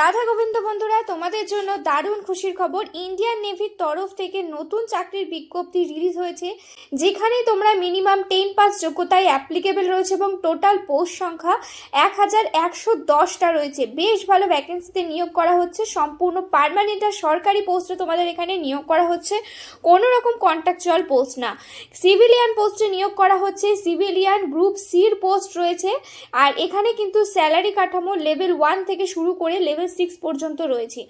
রাধা গোবিন্দ বন্ধুরা, তোমাদের জন্য দারুণ খুশির খবর। ইন্ডিয়ান নেভির তরফ থেকে নতুন চাকরির বিজ্ঞপ্তি রিলিজ হয়েছে, যেখানে তোমরা মিনিমাম টেন পাস যোগ্যতায় অ্যাপ্লিকেবল রয়েছে এবং টোটাল পোস্ট সংখ্যা এক হাজার একশো দশটা রয়েছে। বেশ ভালো ভ্যাকেন্সিতে নিয়োগ করা হচ্ছে। সম্পূর্ণ পারমানেন্ট আর সরকারি পোস্টে তোমাদের এখানে নিয়োগ করা হচ্ছে। কোনো রকম কন্ট্রাকচুয়াল পোস্ট না। সিভিলিয়ান পোস্টে নিয়োগ করা হচ্ছে। সিভিলিয়ান গ্রুপ সির পোস্ট রয়েছে। আর এখানে কিন্তু স্যালারি কাঠামো লেভেল ওয়ান থেকে শুরু করে লেভেল সিক্স পর্যন্ত রয়েছে।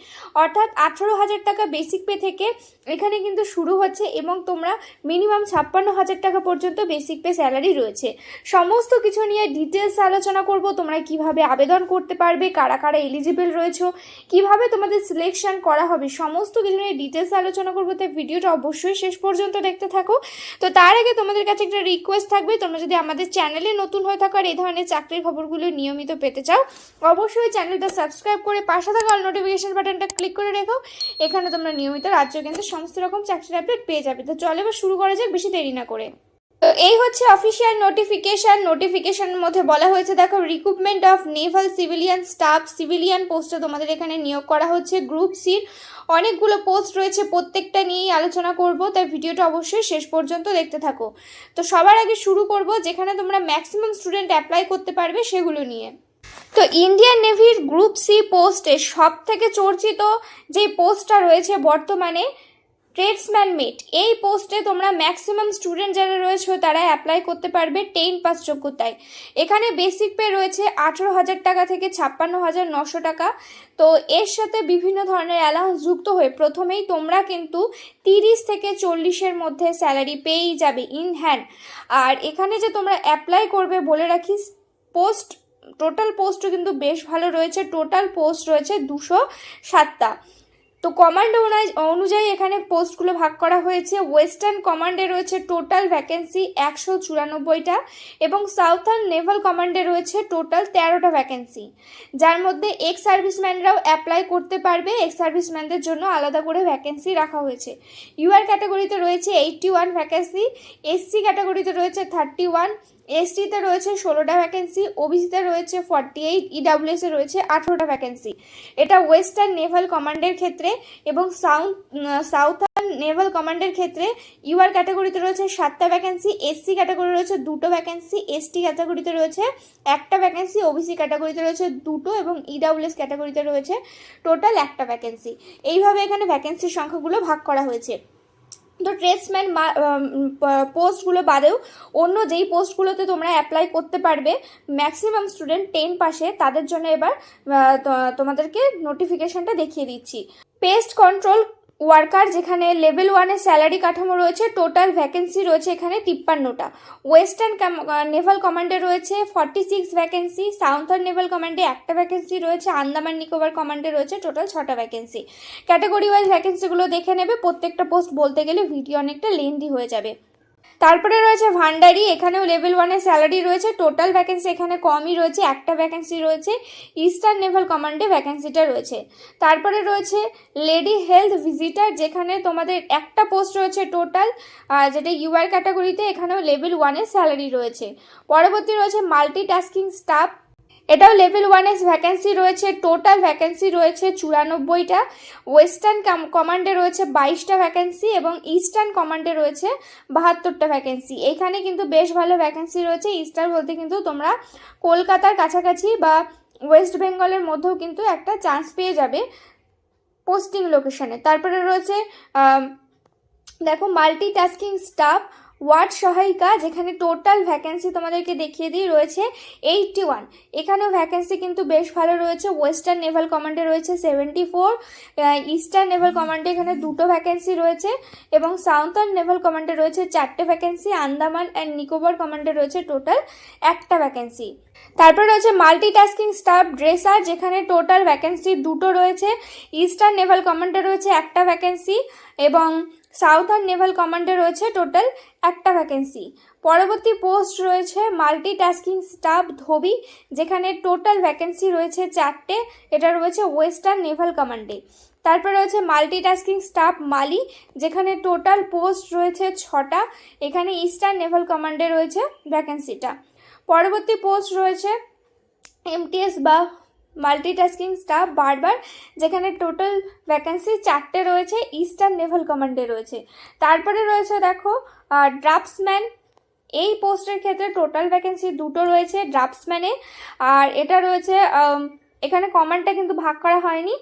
অর্থাৎ আঠারো হাজার টাকা বেসিক পে থেকে এখানে কিন্তু শুরু হচ্ছে এবং তোমরা মিনিমাম ছাপ্পান্ন হাজার টাকা পর্যন্ত বেসিক পে স্যালারি রয়েছে। সমস্ত কিছু নিয়ে ডিটেলস আলোচনা করব, তোমরা কীভাবে আবেদন করতে পারবে, কারা কারা এলিজিবল রয়েছে, কীভাবে তোমাদের সিলেকশন করা হবে, সমস্ত কিছু নিয়ে ডিটেলস আলোচনা করব। তাই ভিডিওটা অবশ্যই শেষ পর্যন্ত দেখতে থাকো। তো তার আগে তোমাদের কাছে একটা রিকোয়েস্ট থাকবে, তোমরা যদি আমাদের চ্যানেলে নতুন হয়ে থাকো আর এই ধরনের চাকরির খবরগুলো নিয়মিত পেতে চাও, অবশ্যই চ্যানেলটা সাবস্ক্রাইব করে পাশে থাকা অল নোটিফিকেশন বাটনটা ক্লিক করে রেখো। এখানে তোমরা নিয়মিত রাজ্য কিন্তু সমস্ত রকম চাকরির আপডেট পেয়ে যাবে। তো চলে এবার শুরু করা যাক বেশি দেরি না করে। তো এই হচ্ছে অফিসিয়াল নোটিফিকেশন নোটিফিকেশনের মধ্যে বলা হয়েছে, দেখো recruitment of naval civilian staff civilian পোস্টে তোমাদের এখানে নিয়োগ করা হচ্ছে। গ্রুপ সির অনেকগুলো পোস্ট রয়েছে, প্রত্যেকটা নিয়েই আলোচনা করব। তাই ভিডিওটা অবশ্যই শেষ পর্যন্ত দেখতে থাকো। তো সবার আগে শুরু করব, যেখানে তোমরা ম্যাক্সিমাম স্টুডেন্ট অ্যাপ্লাই করতে পারবে সেগুলো নিয়ে। তো ইন্ডিয়ান নেভির গ্রুপ সি পোস্টে সব থেকে চর্চিত যে পোস্টটা রয়েছে বর্তমানে ট্রেডসম্যান মেট এই পোস্টে তোমরা ম্যাক্সিমাম স্টুডেন্ট যারা রয়েছে তারা অ্যাপ্লাই করতে পারবে টেন পাস যোগ্যতায়। এখানে বেসিক পে রয়েছে আঠেরো হাজার টাকা থেকে ছাপ্পান্ন হাজার নশো টাকা। তো এর সাথে বিভিন্ন ধরনের অ্যালাউন্স যুক্ত হয়ে প্রথমেই তোমরা কিন্তু তিরিশ থেকে চল্লিশের মধ্যে স্যালারি পেয়েই যাবে ইন হ্যান্ড আর এখানে যে তোমরা অ্যাপ্লাই করবে বলে রাখি পোস্ট টোটাল পোস্টও কিন্তু বেশ ভালো রয়েছে, টোটাল পোস্ট রয়েছে দুশো সাতটা। তো কমান্ড অনুযায়ী এখানে পোস্টগুলো ভাগ করা হয়েছে। ওয়েস্টার্ন কমান্ডে রয়েছে টোটাল ভ্যাকেন্সি একশো চুরানব্বইটা এবং সাউথার্ন নেভাল কমান্ডে রয়েছে টোটাল তেরোটা ভ্যাকেন্সি। যার মধ্যে এক্স সার্ভিসম্যানরাও অ্যাপ্লাই করতে পারবে। এক্স সার্ভিসম্যানদের জন্য আলাদা করে ভ্যাকেন্সি রাখা হয়েছে। ইউআর ক্যাটাগরিতে রয়েছে এইটটি ওয়ান ভ্যাকেন্সি, এসসি ক্যাটাগরিতে রয়েছে থার্টি ওয়ান এসটিতে রয়েছে ষোলোটা ভ্যাকেন্সি ওবিসিতে রয়েছে ফর্টি এইট ইডাব্লিউএসে রয়েছে আঠেরোটা ভ্যাকেন্সি এটা ওয়েস্টার্ন নেভাল কমান্ডের ক্ষেত্রে এবং সাউথ সাউথার্ন নেভাল কমান্ডের ক্ষেত্রে ইউআর ক্যাটাগরিতে রয়েছে সাতটা ভ্যাকেন্সি এসসি ক্যাটাগরি রয়েছে দুটো ভ্যাকেন্সি এসটি ক্যাটাগরিতে রয়েছে একটা ভ্যাকেন্সি ওবিসি ক্যাটাগরিতে রয়েছে দুটো এবং ইডাব্লিউএস ক্যাটাগরিতে রয়েছে টোটাল একটা ভ্যাকেন্সি এইভাবে এখানে ভ্যাকেন্সির সংখ্যাগুলো ভাগ করা হয়েছে। তো ট্রেসম্যান পোস্টগুলো বাদেও অন্য যেই পোস্টগুলোতে তোমরা অ্যাপ্লাই করতে পারবে ম্যাক্সিমাম স্টুডেন্ট টেন পাশে, তাদের জন্য এবার তোমাদেরকে নোটিফিকেশনটা দেখিয়ে দিচ্ছি। পেস্ট কন্ট্রোল ওয়ার্কার যেখানে লেভেল ওয়ানে স্যালারি কাঠামো রয়েছে, টোটাল ভ্যাকেন্সি রয়েছে এখানে তিপ্পান্নটা। ওয়েস্টার্ন নেভাল কমান্ডে রয়েছে forty six vacancy, southern naval কমান্ডে একটা ভ্যাকেন্সি রয়েছে, আন্দামান নিকোবর কমান্ডে রয়েছে টোটাল ছটা ভ্যাকেন্সি। ক্যাটাগরি ওয়াইজ ভ্যাকেন্সিগুলো দেখে নেবে, প্রত্যেকটা পোস্ট বলতে গেলে ভিডিও অনেকটা লেন্দি হয়ে যাবে। তারপরে রয়েছে ভান্ডারি, এখানেও লেভেল ওয়ানের স্যালারি রয়েছে টোটাল ভ্যাকেন্সি এখানে কমই রয়েছে, একটা ভ্যাকেন্সি রয়েছে ইস্টার্ন নেভাল কমান্ডে ভ্যাকেন্সিটা রয়েছে। তারপরে রয়েছে লেডি হেলথ ভিজিটার যেখানে তোমাদের একটা পোস্ট রয়েছে টোটাল যেটা ইউআর ক্যাটাগরিতে এখানেও লেভেল ওয়ানের স্যালারি রয়েছে। পরবর্তী রয়েছে মাল্টিটাস্কিং স্টাফ এটাও লেভেল ওয়ানের ভ্যাকেন্সি রয়েছে টোটাল ভ্যাকেন্সি রয়েছে চুরানব্বইটা ওয়েস্টার্ন কমান্ডে রয়েছে বাইশটা ভ্যাকেন্সি এবং ইস্টার্ন কমান্ডে রয়েছে বাহাত্তরটা ভ্যাকেন্সি এখানে কিন্তু বেশ ভালো ভ্যাকেন্সি রয়েছে ইস্টার বলতে কিন্তু তোমরা কলকাতার কাছাকাছি বা ওয়েস্ট বেঙ্গলের মধ্যেও কিন্তু একটা চান্স পেয়ে যাবে পোস্টিং লোকেশনে তারপরে রয়েছে দেখো মাল্টিটাস্কিং স্টাফ ওয়ার্ড সহায়িকা, যেখানে টোটাল ভ্যাকেন্সি তোমাদেরকে দেখিয়ে দিই, রয়েছে এইটটি ওয়ান এখানেও ভ্যাকেন্সি কিন্তু বেশ ভালো রয়েছে ওয়েস্টার্ন নেভাল কমান্ডে রয়েছে সেভেন্টি ফোর ইস্টার্ন নেভাল কমান্ডে এখানে দুটো ভ্যাকেন্সি রয়েছে, এবং সাউথার্ন নেভাল কমান্ডে রয়েছে চারটে ভ্যাকেন্সি আন্দামান অ্যান্ড নিকোবর কমান্ডে রয়েছে টোটাল একটা ভ্যাকেন্সি তারপর রয়েছে মাল্টিটাস্কিং স্টাফ ড্রেসার যেখানে টোটাল ভ্যাকেন্সি দুটো রয়েছে ইস্টার্ন নেভাল কমান্ডে রয়েছে একটা ভ্যাকেন্সি এবং সাউথার্ন নেভাল কমান্ডে রয়েছে টোটাল একটা ভ্যাকেন্সি পরবর্তী পোস্ট রয়েছে মাল্টিটাস্কিং স্টাফ ধোবি, যেখানে টোটাল ভ্যাকেন্সি রয়েছে চারটে, এটা রয়েছে ওয়েস্টার্ন নেভাল কমান্ডে। তারপর রয়েছে মাল্টিটাস্কিং স্টাফ মালি, যেখানে টোটাল পোস্ট রয়েছে ছটা, এখানে ইস্টার্ন নেভাল কমান্ডে রয়েছে ভ্যাকেন্সিটা পরবর্তী পোস্ট রয়েছে এমটিএস বা মাল্টিটাস্কিং স্টাফ বারবার যেখানে টোটাল ভ্যাকেন্সি চারটে রয়েছে ইস্টার্ন নেভাল কমান্ডে রয়েছে। তারপরে রয়েছে দেখো ড্রাফটসম্যান এই পোস্টের ক্ষেত্রে টোটাল ভ্যাকেন্সি দুটো রয়েছে ড্রাফটসম্যানে আর এটা রয়েছে এখানে কমান্ডটা কিন্তু ভাগ করা হয়নি।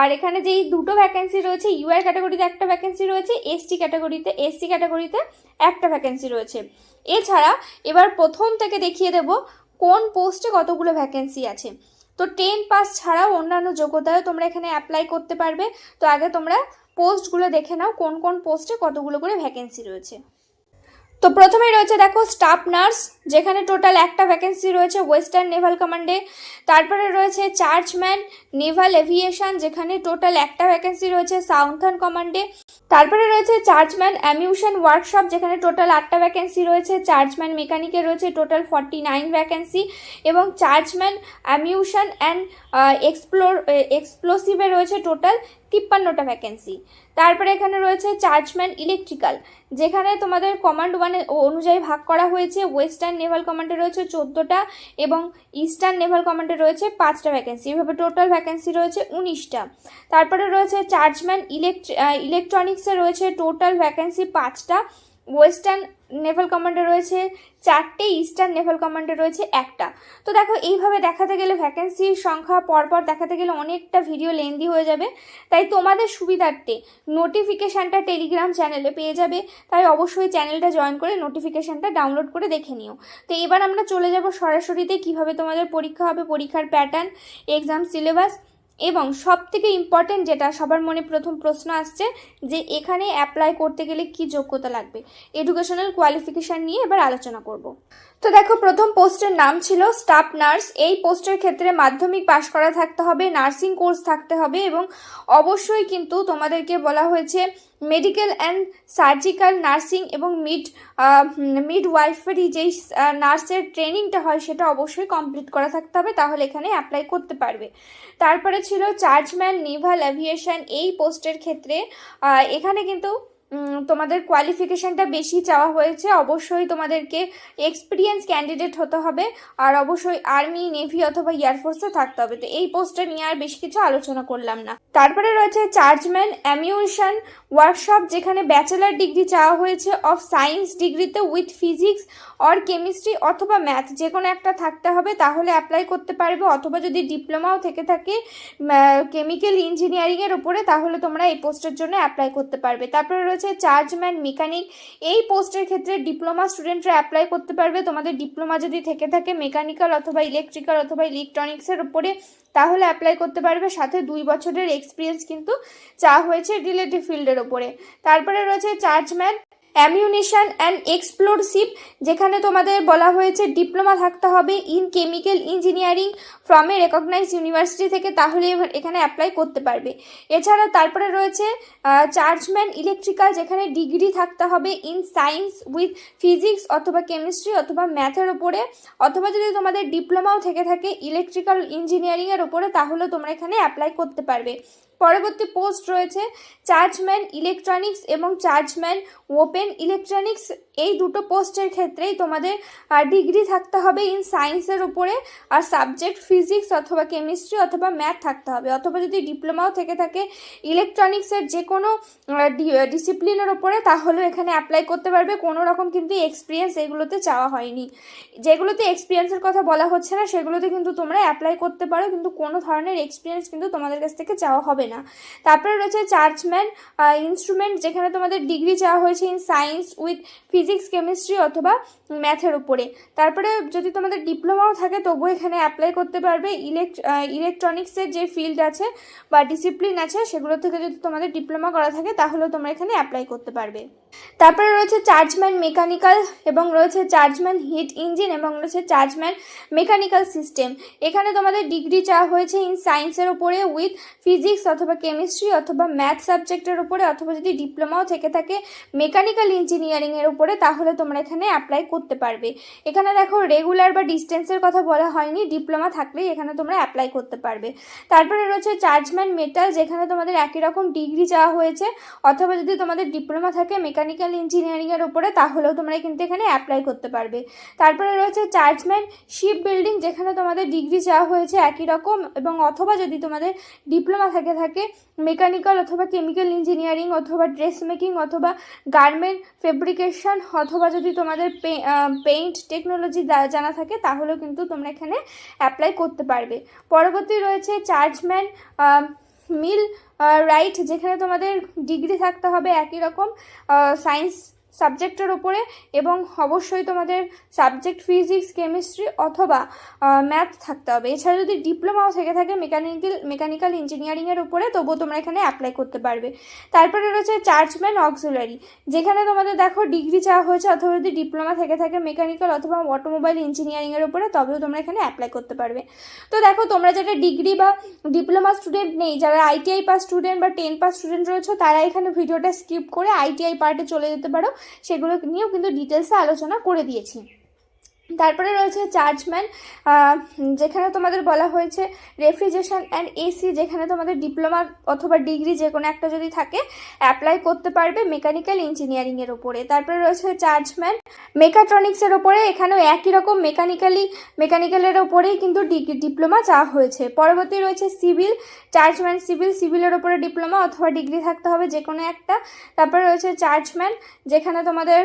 আর এখানে যেই দুটো ভ্যাকেন্সি রয়েছে ইউআর ক্যাটাগরিতে একটা ভ্যাকেন্সি রয়েছে এসটি ক্যাটাগরিতে এসসি ক্যাটাগরিতে একটা ভ্যাকেন্সি রয়েছে। এছাড়া এবার প্রথম থেকে দেখিয়ে দেব কোন পোস্টে কতগুলো ভ্যাকেন্সি আছে। তো টেন পাস ছাড়াও অন্যান্য যোগ্যতায়ও তোমরা এখানে অ্যাপ্লাই করতে পারবে। তো আগে তোমরা পোস্টগুলো দেখে নাও, কোন কোন পোস্টে কতগুলো করে ভ্যাকেন্সি রয়েছে। তো প্রথমে রয়েছে দেখো স্টাফ নার্স যেখানে টোটাল একটা ভ্যাকেন্সি রয়েছে ওয়েস্টার্ন নেভাল কমান্ডে তারপরে রয়েছে চার্জম্যান নেভাল এভিয়েশন যেখানে টোটাল একটা ভ্যাকেন্সি রয়েছে সাউথার্ন কমান্ডে তারপরে রয়েছে চার্জম্যান অ্যামিউশন ওয়ার্কশপ যেখানে টোটাল আটটা ভ্যাকেন্সি রয়েছে। চার্জম্যান মেকানিকে রয়েছে টোটাল ফর্টি নাইন ভ্যাকেন্সি এবং চার্জম্যান অ্যামিউশন অ্যান্ড এক্সপ্লোর এক্সপ্লোসিভে রয়েছে টোটাল তিপ্পান্নটা ভ্যাকেন্সি তারপরে এখানে রয়েছে চার্জম্যান ইলেকট্রিক্যাল যেখানে তোমাদের কমান্ড ওয়ানে অনুযায়ী ভাগ করা হয়েছে। ওয়েস্টার্ন নেভাল কমান্ডে রয়েছে চোদ্দোটা এবং ইস্টার্ন নেভাল কমান্ডে রয়েছে পাঁচটা ভ্যাকেন্সি এভাবে টোটাল ভ্যাকেন্সি রয়েছে উনিশটা। তারপরে রয়েছে চার্জম্যান ইলেকট্র ইলেকট্রনিক্সে রয়েছে টোটাল ভ্যাকেন্সি পাঁচটা। ওয়েস্টার্ন নেভাল কমান্ডে রয়েছে চারটে ইস্টার্ন নেভাল কমান্ডে রয়েছে একটা। তো দেখো, এইভাবে দেখাতে গেলে ভ্যাকেন্সির সংখ্যা পরপর দেখাতে গেলে অনেকটা ভিডিও লেন্দি হয়ে যাবে। তাই তোমাদের সুবিধার্থে নোটিফিকেশানটা টেলিগ্রাম চ্যানেলে পেয়ে যাবে। তাই অবশ্যই চ্যানেলটা জয়েন করে নোটিফিকেশানটা ডাউনলোড করে দেখে নিও। তো এবার আমরা চলে যাব সরাসরিতে কীভাবে তোমাদের পরীক্ষা হবে, পরীক্ষার প্যাটার্ন এক্সাম সিলেবাস এবং সব থেকে ইম্পর্টেন্ট যেটা সবার মনে প্রথম প্রশ্ন আসছে যে এখানে অ্যাপ্লাই করতে গেলে কি যোগ্যতা লাগবে? এডুকেশনাল কোয়ালিফিকেশান নিয়ে এবার আলোচনা করব। তো দেখো, প্রথম পোস্টের নাম ছিল স্টাফ নার্স। এই পোস্টের ক্ষেত্রে মাধ্যমিক পাশ করা থাকতে হবে, নার্সিং কোর্স থাকতে হবে এবং অবশ্যই কিন্তু তোমাদেরকে বলা হয়েছে মেডিকেল অ্যান্ড সার্জিক্যাল নার্সিং এবং মিড মিড ওয়াইফারি যেই নার্সের ট্রেনিংটা হয় সেটা অবশ্যই কমপ্লিট করা থাকতে হবে, তাহলে এখানে অ্যাপ্লাই করতে পারবে। তারপরে ছিল চার্জম্যান নেভাল অ্যাভিয়েশন। এই পোস্টের ক্ষেত্রে এখানে কিন্তু তোমাদের কোয়ালিফিকেশানটা বেশি চাওয়া হয়েছে, অবশ্যই তোমাদেরকে এক্সপিরিয়েন্স ক্যান্ডিডেট হতে হবে, আর অবশ্যই আর্মি নেভি অথবা এয়ারফোর্সে থাকতে হবে। তো এই পোস্টটা নিয়ে আর বেশি কিছু আলোচনা করলাম না। তারপরে রয়েছে চার্জম্যান অ্যামিউশন ওয়ার্কশপ যেখানে ব্যাচেলার ডিগ্রি চাওয়া হয়েছে অফ সায়েন্স ডিগ্রিতে উইথ ফিজিক্স অর কেমিস্ট্রি অথবা ম্যাথ যে কোনো একটা থাকতে হবে, তাহলে অ্যাপ্লাই করতে পারবে, অথবা যদি ডিপ্লোমাও থেকে থাকে কেমিক্যাল ইঞ্জিনিয়ারিংয়ের উপরে, তাহলে তোমরা এই পোস্টের জন্য অ্যাপ্লাই করতে পারবে। তারপরে রয়েছে চার্জম্যান মেকানিক। এই পোস্টের ক্ষেত্রে ডিপ্লোমা স্টুডেন্টরা অ্যাপ্লাই করতে পারবে। তোমাদের ডিপ্লোমা যদি থেকে থাকে মেকানিক্যাল অথবা ইলেকট্রিক্যাল অথবা ইলেকট্রনিক্সের উপরে, তাহলে অ্যাপ্লাই করতে পারবে। সাথে দুই বছরের এক্সপিরিয়েন্স কিন্তু চা হয়েছে রিলেটিভ ফিল্ডের ওপরে তারপরে রয়েছে চার্জম্যান অ্যামিউনিশন অ্যান্ড এক্সপ্লোরসিভ যেখানে তোমাদের বলা হয়েছে ডিপ্লোমা থাকতে হবে in chemical engineering from a recognise university থেকে, তাহলে এখানে অ্যাপ্লাই করতে পারবে। এছাড়া তারপরে রয়েছে চার্জম্যান ইলেকট্রিক্যাল, যেখানে ডিগ্রি থাকতে হবে ইন সায়েন্স উইথ ফিজিক্স অথবা কেমিস্ট্রি অথবা ম্যাথের ওপরে, অথবা যদি তোমাদের ডিপ্লোমাও থেকে থাকে ইলেকট্রিক্যাল ইঞ্জিনিয়ারিংয়ের ওপরে, তাহলে তোমরা এখানে অ্যাপ্লাই করতে পারবে। পরবর্তী পোস্ট রয়েছে চার্জম্যান ইলেকট্রনিক্স এবং চার্জম্যান ওপেন ইলেকট্রনিক্স। এই দুটো পোস্টের ক্ষেত্রেই তোমাদের ডিগ্রি থাকতে হবে ইন সায়েন্সের উপরে, আর সাবজেক্ট ফিজিক্স অথবা কেমিস্ট্রি অথবা ম্যাথ থাকতে হবে। অথবা যদি ডিপ্লোমাও থেকে থাকে ইলেকট্রনিক্সের যে কোনো ডিসিপ্লিনের ওপরে তাহলে এখানে অ্যাপ্লাই করতে পারবে। কোনো রকম কিন্তু এক্সপিরিয়েন্স এগুলোতে চাওয়া হয়নি। যেগুলোতে এক্সপিরিয়েন্সের কথা বলা হচ্ছে না, সেগুলোতে কিন্তু তোমরা অ্যাপ্লাই করতে পারো, কিন্তু কোনো ধরনের এক্সপিরিয়েন্স কিন্তু তোমাদের কাছ থেকে চাওয়া হবে না। তারপরে রয়েছে চার্জম্যান ইনস্ট্রুমেন্ট যেখানে তোমাদের ডিগ্রি চাওয়া হয়েছে in science with physics chemistry অথবা ম্যাথের উপরে। তারপরে যদি তোমাদের ডিপ্লোমাও থাকে, তবুও এখানে অ্যাপ্লাই করতে পারবে। ইলেকট্র ইলেকট্রনিক্সের যে ফিল্ড আছে বা ডিসিপ্লিন আছে, সেগুলো থেকে যদি তোমাদের ডিপ্লোমা করা থাকে, তাহলেও তোমরা এখানে অ্যাপ্লাই করতে পারবে। তারপরে রয়েছে চার্জম্যান মেকানিক্যাল এবং রয়েছে চার্জম্যান হিট ইঞ্জিন এবং রয়েছে চার্জম্যান মেকানিক্যাল সিস্টেম এখানে তোমাদের ডিগ্রি চাওয়া হয়েছে ইন সায়েন্সের ওপরে উইথ ফিজিক্স অথবা কেমিস্ট্রি অথবা ম্যাথ সাবজেক্টের উপরে অথবা যদি ডিপ্লোমাও থেকে থাকে মেকানিক্যাল ইঞ্জিনিয়ারিংয়ের উপরে, তাহলে তোমরা এখানে অ্যাপ্লাই করতে পারবে। এখানে দেখো রেগুলার বা ডিস্টেন্সের কথা বলা হয়নি ডিপ্লোমা থাকলেই এখানে তোমরা অ্যাপ্লাই করতে পারবে। তারপরে রয়েছে চার্জম্যান মেটাল যেখানে তোমাদের একই রকম ডিগ্রি চাওয়া হয়েছে, অথবা যদি তোমাদের ডিপ্লোমা থাকে মেকানিক্যাল ইঞ্জিনিয়ারিংয়ের উপরে, তাহলেও তোমরা কিন্তু এখানে অ্যাপ্লাই করতে পারবে। তারপরে রয়েছে চার্জম্যান শিপ বিল্ডিং যেখানে তোমাদের ডিগ্রি চাওয়া হয়েছে একই রকম, এবং অথবা যদি তোমাদের ডিপ্লোমা থেকে থাকে মেকানিক্যাল অথবা কেমিক্যাল ইঞ্জিনিয়ারিং অথবা ড্রেস মেকিং অথবা গার্মেন্ট ফেব্রিকেশন অথবা যদি তোমাদের পেইন্ট টেকনোলজি জানা থাকে, তাহলেও কিন্তু তোমরা এখানে অ্যাপ্লাই করতে পারবে। পরবর্তী রয়েছে চার্জম্যান মিল রাইট যেখানে তোমাদের ডিগ্রি থাকতে হবে একই রকম সায়েন্স সাবজেক্টের ওপরে এবং অবশ্যই তোমাদের সাবজেক্ট ফিজিক্স, কেমিস্ট্রি অথবা ম্যাথ থাকতে হবে। এছাড়া যদি ডিপ্লোমাও থেকে থাকে মেকানিক্যাল মেকানিক্যাল ইঞ্জিনিয়ারিংয়ের উপরে, তবুও তোমরা এখানে অ্যাপ্লাই করতে পারবে। তারপরে রয়েছে চার্জম্যান অক্সিলারি, যেখানে তোমাদের দেখো ডিগ্রি চাওয়া হয়েছে, অথবা যদি ডিপ্লোমা থেকে থাকে মেকানিক্যাল অথবা অটোমোবাইল ইঞ্জিনিয়ারিংয়ের উপরে, তবেও তোমরা এখানে অ্যাপ্লাই করতে পারবে। তো দেখো, তোমরা যারা ডিগ্রি বা ডিপ্লোমা স্টুডেন্ট নেই, যারা আইটিআই পাস স্টুডেন্ট বা টেন পাস স্টুডেন্ট রয়েছে, তারা এখানে ভিডিওটা স্কিপ করে আইটিআই পার্টে চলে যেতে পারো। সেগুলো নিয়েও কিন্তু ডিটেলসে আলোচনা করে দিয়েছি। তারপরে রয়েছে চার্জম্যান যেখানে তোমাদের বলা হয়েছে রেফ্রিজারেশন অ্যান্ড এসি, যেখানে তোমাদের ডিপ্লোমা অথবা ডিগ্রি যে কোনো একটা যদি থাকে, অ্যাপ্লাই করতে পারবে মেকানিক্যাল ইঞ্জিনিয়ারিংয়ের ওপরে তারপরে রয়েছে চার্জম্যান মেকাট্রনিক্সের ওপরে এখানেও একই রকম মেকানিক্যালি, মেকানিক্যালের ওপরেই কিন্তু ডিগ্রি, ডিপ্লোমা চাওয়া হয়েছে। পরবর্তী রয়েছে সিভিল, চার্জম্যান সিভিল, সিভিলের ওপরে ডিপ্লোমা অথবা ডিগ্রি থাকতে হবে যে কোনো একটা। তারপরে রয়েছে চার্জম্যান, যেখানে তোমাদের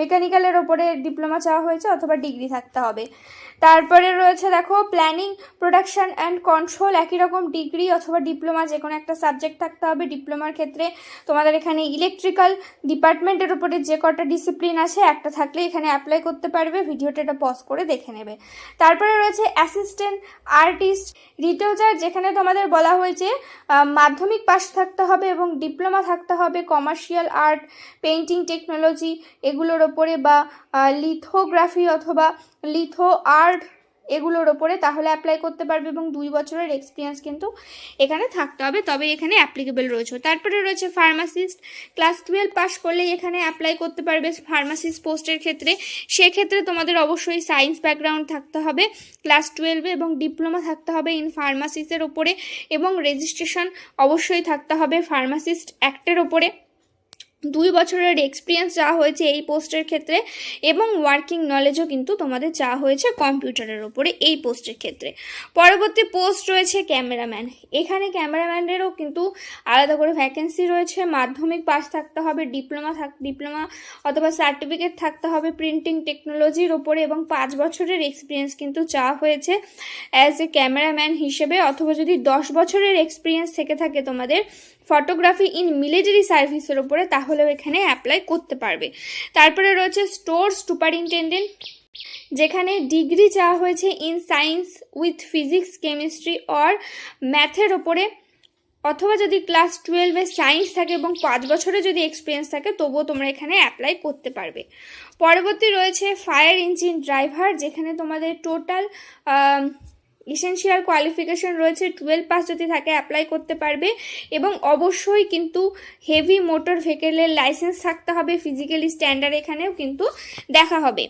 মেকানিক্যালের ওপরে ডিপ্লোমা চাওয়া হয়েছে অথবা থাকতে হবে। তারপরে রয়েছে দেখো প্ল্যানিং প্রোডাকশন অ্যান্ড কন্ট্রোল একই রকম ডিগ্রি অথবা ডিপ্লোমা যে কোনো একটা সাবজেক্ট থাকতে হবে। ডিপ্লোমার ক্ষেত্রে তোমাদের এখানে ইলেকট্রিক্যাল ডিপার্টমেন্টের উপরে যে কটা ডিসিপ্লিন আছে একটা থাকলে এখানে অ্যাপ্লাই করতে পারবে। ভিডিওটা এটা পজ করে দেখে নেবে। তারপরে রয়েছে অ্যাসিস্ট্যান্ট আর্টিস্ট রিটোজার যেখানে তোমাদের বলা হয়েছে মাধ্যমিক পাস থাকতে হবে এবং ডিপ্লোমা থাকতে হবে। কমার্শিয়াল আর্ট পেন্টিং টেকনোলজি এগুলোর ওপরে বা লিথোগ্রাফি অথবা লিথো আর্ট এগুলোর ওপরে তাহলে অ্যাপ্লাই করতে পারবে এবং দুই বছরের এক্সপিরিয়েন্স কিন্তু এখানে থাকতে হবে। তবে এখানে অ্যাপ্লিকেবল রয়েছে। তারপরে রয়েছে ফার্মাসিস্ট ক্লাস টুয়েলভ পাস করলেই এখানে অ্যাপ্লাই করতে পারবে ফার্মাসিস্ট পোস্টের ক্ষেত্রে। সেক্ষেত্রে তোমাদের অবশ্যই সায়েন্স ব্যাকগ্রাউন্ড থাকতে হবে। ক্লাস টুয়েলভে এবং ডিপ্লোমা থাকতে হবে ইন ফার্মাসিস্টের ওপরে এবং রেজিস্ট্রেশন অবশ্যই থাকতে হবে ফার্মাসিস্ট অ্যাক্টের ওপরে। দুই বছরের এক্সপিরিয়েন্স চাওয়া হয়েছে এই পোস্টের ক্ষেত্রে এবং ওয়ার্কিং নলেজও কিন্তু তোমাদের চাওয়া হয়েছে কম্পিউটারের ওপরে এই পোস্টের ক্ষেত্রে। পরবর্তী পোস্ট রয়েছে ক্যামেরাম্যান এখানে ক্যামেরাম্যানেরও কিন্তু আলাদা করে ভ্যাকেন্সি রয়েছে। মাধ্যমিক পাস থাকতে হবে ডিপ্লোমা থাক ডিপ্লোমা অথবা সার্টিফিকেট থাকতে হবে প্রিন্টিং টেকনোলজির ওপরে এবং পাঁচ বছরের এক্সপিরিয়েন্স কিন্তু চাওয়া হয়েছে অ্যাজ এ ক্যামেরাম্যান হিসেবে অথবা যদি দশ বছরের এক্সপিরিয়েন্স থেকে থাকে তোমাদের ফটোগ্রাফি ইন মিলিটারি সার্ভিসের ওপরে তাহলেও এখানে অ্যাপ্লাই করতে পারবে। তারপরে রয়েছে স্টোর সুপারিনটেন্ডেন্ট, যেখানে ডিগ্রি চাওয়া হয়েছে in science with physics, chemistry or ম্যাথের ওপরে অথবা যদি ক্লাস টুয়েলভে সায়েন্স থাকে এবং পাঁচ বছরে যদি এক্সপিরিয়েন্স থাকে, তবুও তোমরা এখানে অ্যাপ্লাই করতে পারবে। পরবর্তী রয়েছে ফায়ার ইঞ্জিন ড্রাইভার, যেখানে তোমাদের টোটাল ইসেনশিয়াল কোয়ালিফিকেশন রয়েছে টুয়েলভ পাস যদি থাকে অ্যাপ্লাই করতে পারবে এবং অবশ্যই কিন্তু হেভি মোটর ভেহিকেলের লাইসেন্স থাকতে হবে ফিজিক্যালি স্ট্যান্ডার্ড এখানেও কিন্তু দেখা হবে।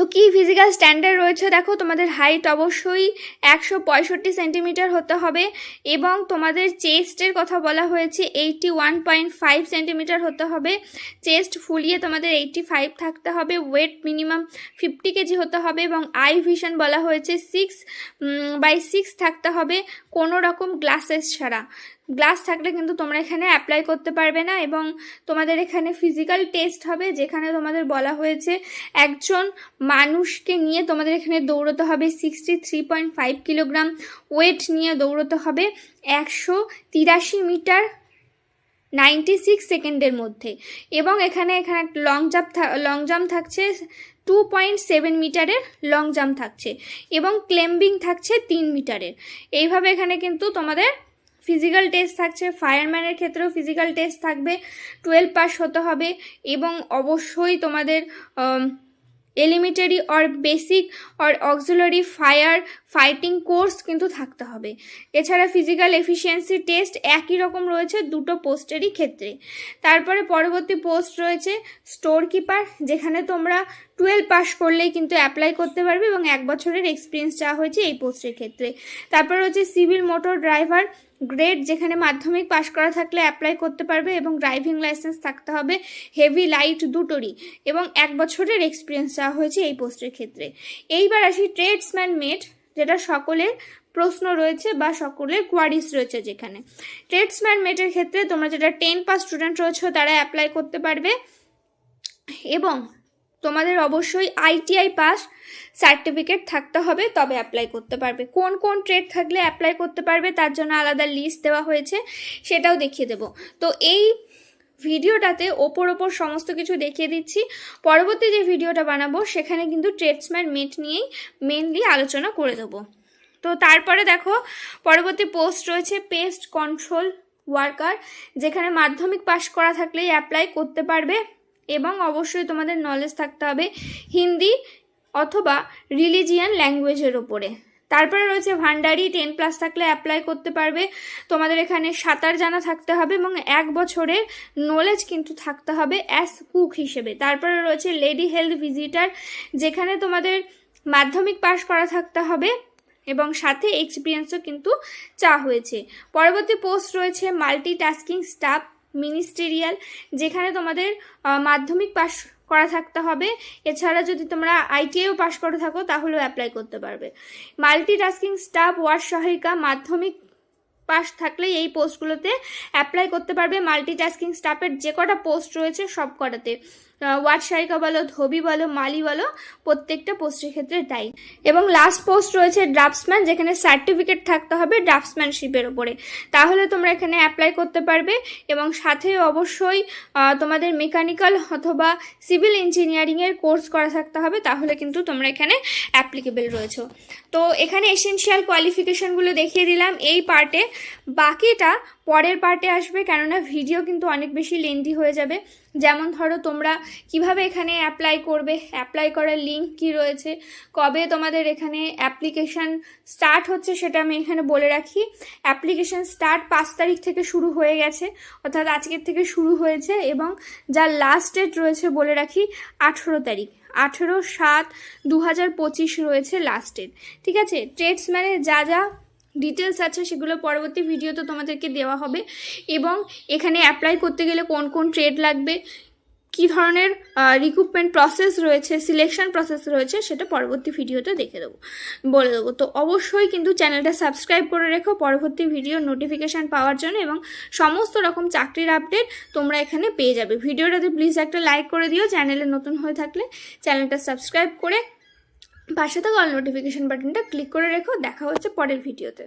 তো কি ফিজিক্যাল স্ট্যান্ডার্ড রয়েছে? দেখো, তোমাদের হাইট অবশ্যই একশো পঁয়ষট্টি সেন্টিমিটার হতে হবে এবং তোমাদের চেস্টের কথা বলা হয়েছে eighty one point five centimetre হতে হবে। চেস্ট ফুলিয়ে তোমাদের এইটটি ফাইভ থাকতে হবে ওয়েট মিনিমাম ফিফটি কেজি হতে হবে এবং আই ভিশন বলা হয়েছে সিক্স বাই সিক্স থাকতে হবে কোনো রকম গ্লাসেস ছাড়া। গ্লাস থাকলে কিন্তু তোমরা এখানে অ্যাপ্লাই করতে পারবে না এবং তোমাদের এখানে ফিজিক্যাল টেস্ট হবে, যেখানে তোমাদের বলা হয়েছে একজন মানুষকে নিয়ে তোমাদের এখানে দৌড়তে হবে sixty three point five kilogram weight নিয়ে দৌড়তে হবে একশো তিরাশি মিটার নাইনটি সিক্স সেকেন্ডের মধ্যে এবং এখানে এখানে লং জাম্প লং জাম্প থাকছে টু পয়েন্ট সেভেন মিটারের লং জাম্প থাকছে এবং ক্লেম্বিং থাকছে তিন মিটারের এইভাবে এখানে কিন্তু তোমাদের ফিজিক্যাল টেস্ট থাকছে ফায়ারম্যানের ক্ষেত্রেও ফিজিক্যাল টেস্ট থাকবে টুয়েলভ পাস হতে হবে এবং অবশ্যই তোমাদের elementary or basic or auxiliary fire fighting course কিন্তু থাকতে হবে। এছাড়া ফিজিক্যাল এফিসিয়েন্সি টেস্ট একই রকম রয়েছে দুটো পোস্টেরই ক্ষেত্রে। তারপরে পরবর্তী পোস্ট রয়েছে স্টোর কিপার যেখানে তোমরা টুয়েলভ পাস করলেই কিন্তু অ্যাপ্লাই করতে পারবে এবং এক বছরের এক্সপিরিয়েন্স চাওয়া হয়েছে এই পোস্টের ক্ষেত্রে। তারপর রয়েছে সিভিল মোটর ড্রাইভার গ্রেড, যেখানে মাধ্যমিক পাশ করা থাকলে অ্যাপ্লাই করতে পারবে এবং ড্রাইভিং লাইসেন্স থাকতে হবে হেভি লাইট দুটোরই এবং এক বছরের এক্সপিরিয়েন্স চাওয়া হয়েছে এই পোস্টের ক্ষেত্রে। এইবার আসি ট্রেডসম্যান মেট যেটা সকলের প্রশ্ন রয়েছে বা সকলের কোয়ারিজ রয়েছে যেখানে। ট্রেডসম্যান মেটের ক্ষেত্রে তোমরা যেটা টেন পাস স্টুডেন্ট রয়েছে তারা অ্যাপ্লাই করতে পারবে। এবং তোমাদের অবশ্যই আইটিআই পাস সার্টিফিকেট থাকতে হবে, তবে অ্যাপ্লাই করতে পারবে। কোন কোন ট্রেড থাকলে অ্যাপ্লাই করতে পারবে তার জন্য আলাদা লিস্ট দেওয়া হয়েছে, সেটাও দেখিয়ে দেবো। তো এই ভিডিওটাতে ওপর ওপর সমস্ত কিছু দেখিয়ে দিচ্ছি। পরবর্তী যে ভিডিওটা বানাবো, সেখানে কিন্তু ট্রেডসম্যান মেট নিয়েই মেনলি আলোচনা করে দেবো। তো তারপরে দেখো, পরবর্তী পোস্ট রয়েছে পেস্ট কন্ট্রোল ওয়ার্কার যেখানে মাধ্যমিক পাশ করা থাকলেই অ্যাপ্লাই করতে পারবে এবং অবশ্যই তোমাদের নলেজ থাকতে হবে হিন্দি অথবা রিলিজিয়ান ল্যাঙ্গুয়েজের ওপরে তারপরে রয়েছে ভান্ডারি টেন প্লাস থাকলে অ্যাপ্লাই করতে পারবে। তোমাদের এখানে সাঁতার জানা থাকতে হবে এবং এক বছরের নলেজ কিন্তু থাকতে হবে অ্যাস কুক হিসেবে। তারপরে রয়েছে লেডি হেলথ ভিজিটার যেখানে তোমাদের মাধ্যমিক পাশ করা থাকতে হবে এবং সাথে এক্সপিরিয়েন্সও কিন্তু চা হয়েছে। পরবর্তী পোস্ট রয়েছে মাল্টি টাস্কিং স্টাফ মিনিস্টেরিয়াল, যেখানে তোমাদের মাধ্যমিক পাশ করা থাকতে হবে। এছাড়া যদি তোমরা আইটিআইও পাস করে থাকো, তাহলেও অ্যাপ্লাই করতে পারবে। মাল্টি টাস্কিং স্টাফ ওয়ার্ড সহায়িকা, মাধ্যমিক পাস থাকলে এই পোস্টগুলোতে অ্যাপ্লাই করতে পারবে। মাল্টি টাস্কিং স্টাফের যে কটা পোস্ট রয়েছে, সব কটাতে। ওয়ার্ড সহায়িকা বলো, ধোবি বলো, মালি বলো, প্রত্যেকটা পোস্টের ক্ষেত্রে তাই। এবং লাস্ট পোস্ট রয়েছে ড্রাফটসম্যান যেখানে সার্টিফিকেট থাকতে হবে ড্রাফটসম্যানশিপের ওপরে তাহলে তোমরা এখানে অ্যাপ্লাই করতে পারবে এবং সাথে অবশ্যই তোমাদের মেকানিক্যাল অথবা সিভিল ইঞ্জিনিয়ারিংয়ের কোর্স করা থাকতে হবে, তাহলে কিন্তু তোমরা এখানে অ্যাপ্লিকেবল রয়েছো। তো এখানে এসেনশিয়াল কোয়ালিফিকেশনগুলো দেখিয়ে দিলাম এই পার্টে বাকিটা পরের পার্টে আসবে, কেননা ভিডিও কিন্তু অনেক বেশি লেন্দি হয়ে যাবে। যেমন ধরো তোমরা কীভাবে এখানে অ্যাপ্লাই করবে অ্যাপ্লাই করার লিঙ্ক কি রয়েছে, কবে তোমাদের এখানে অ্যাপ্লিকেশন স্টার্ট হচ্ছে সেটা আমি এখানে বলে রাখি। অ্যাপ্লিকেশন স্টার্ট পাঁচ তারিখ থেকে শুরু হয়ে গেছে, অর্থাৎ আজকের থেকে শুরু হয়েছে এবং যার লাস্ট ডেট রয়েছে বলে রাখি আঠেরো তারিখ। আঠেরো সাত দু রয়েছে লাস্ট ডেট ঠিক আছে? ট্রেডসম্যানের যা যা ডিটেলস আছে, সেগুলো পরবর্তী ভিডিওতে তোমাদেরকে দেওয়া হবে। এবং এখানে অ্যাপ্লাই করতে গেলে কোন কোন ট্রেড লাগবে, কী ধরনের রিক্রুটমেন্ট প্রসেস রয়েছে সিলেকশন প্রসেস রয়েছে, সেটা পরবর্তী ভিডিওতে দেখে দেবো, বলে দেবো। তো অবশ্যই কিন্তু চ্যানেলটা সাবস্ক্রাইব করে রেখো, পরবর্তী ভিডিওর নোটিফিকেশান পাওয়ার জন্য এবং সমস্ত রকম চাকরির আপডেট তোমরা এখানে পেয়ে যাবে। ভিডিওটাতে প্লিজ একটা লাইক করে দিও চ্যানেলে নতুন হয়ে থাকলে চ্যানেলটা সাবস্ক্রাইব করে পাশে থাকা অল নোটিফিকেশান বাটনটা ক্লিক করে রেখো দেখা হচ্ছে পরের ভিডিওতে